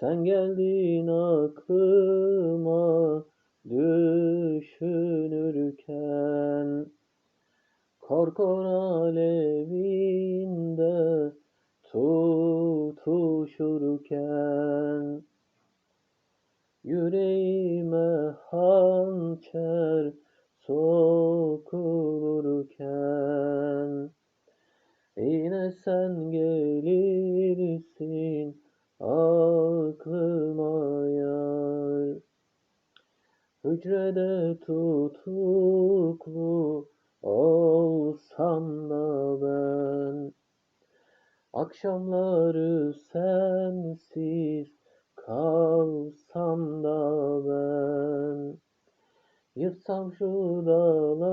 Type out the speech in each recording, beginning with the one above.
Sen geldin aklıma düşünürken. Korkor alevinde tutuşurken. Yüreğime hançer sokulurken. Yine sen gelirsin aklıma yar Hücrede tutuklu olsam da ben Akşamları sensiz kalsam da ben. Yıksam şu dağları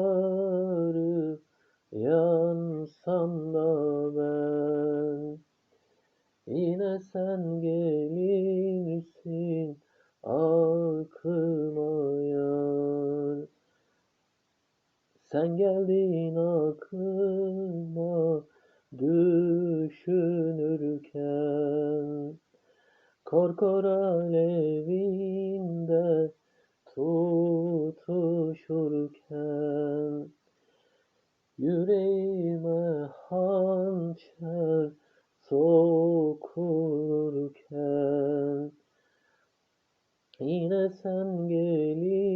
Sen geldin aklıma düşünürken. Korkor alevinde tutuşurken. Yüreğime hançer sokulurken Yine sen gelirsin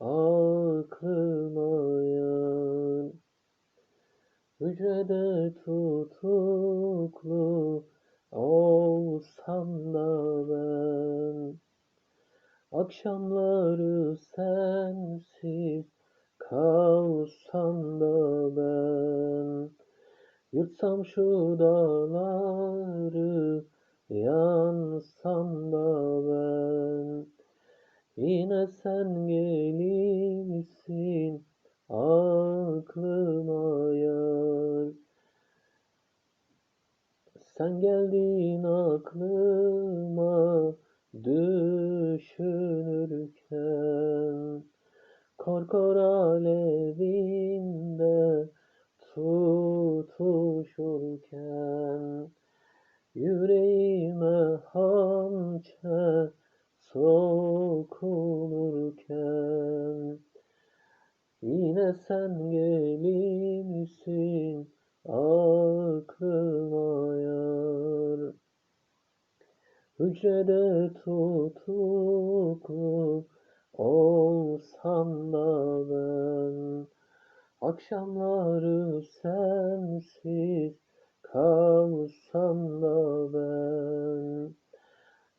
aklıma yar Hücrede tutuklu olsam da ben. Akşamları sensiz kalsam da ben. Yırtsam şu dağları yansam da ben. Yine sen gelirsin aklıma yar Sen geldin aklıma düşünürken Korkor alevinde tutuşurken Yüreğime hançer sokulurken Yine sen gelirsin Hücrede tutuklu olsam da ben Akşamları sensiz kalsam da ben.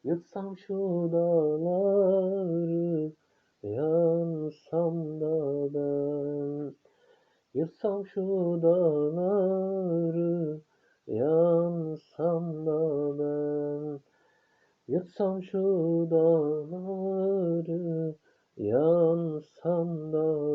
Yıksam şu dağları yansam da ben. Yıksam şu dağları yansam da ben Yıksam şu dağları yansam da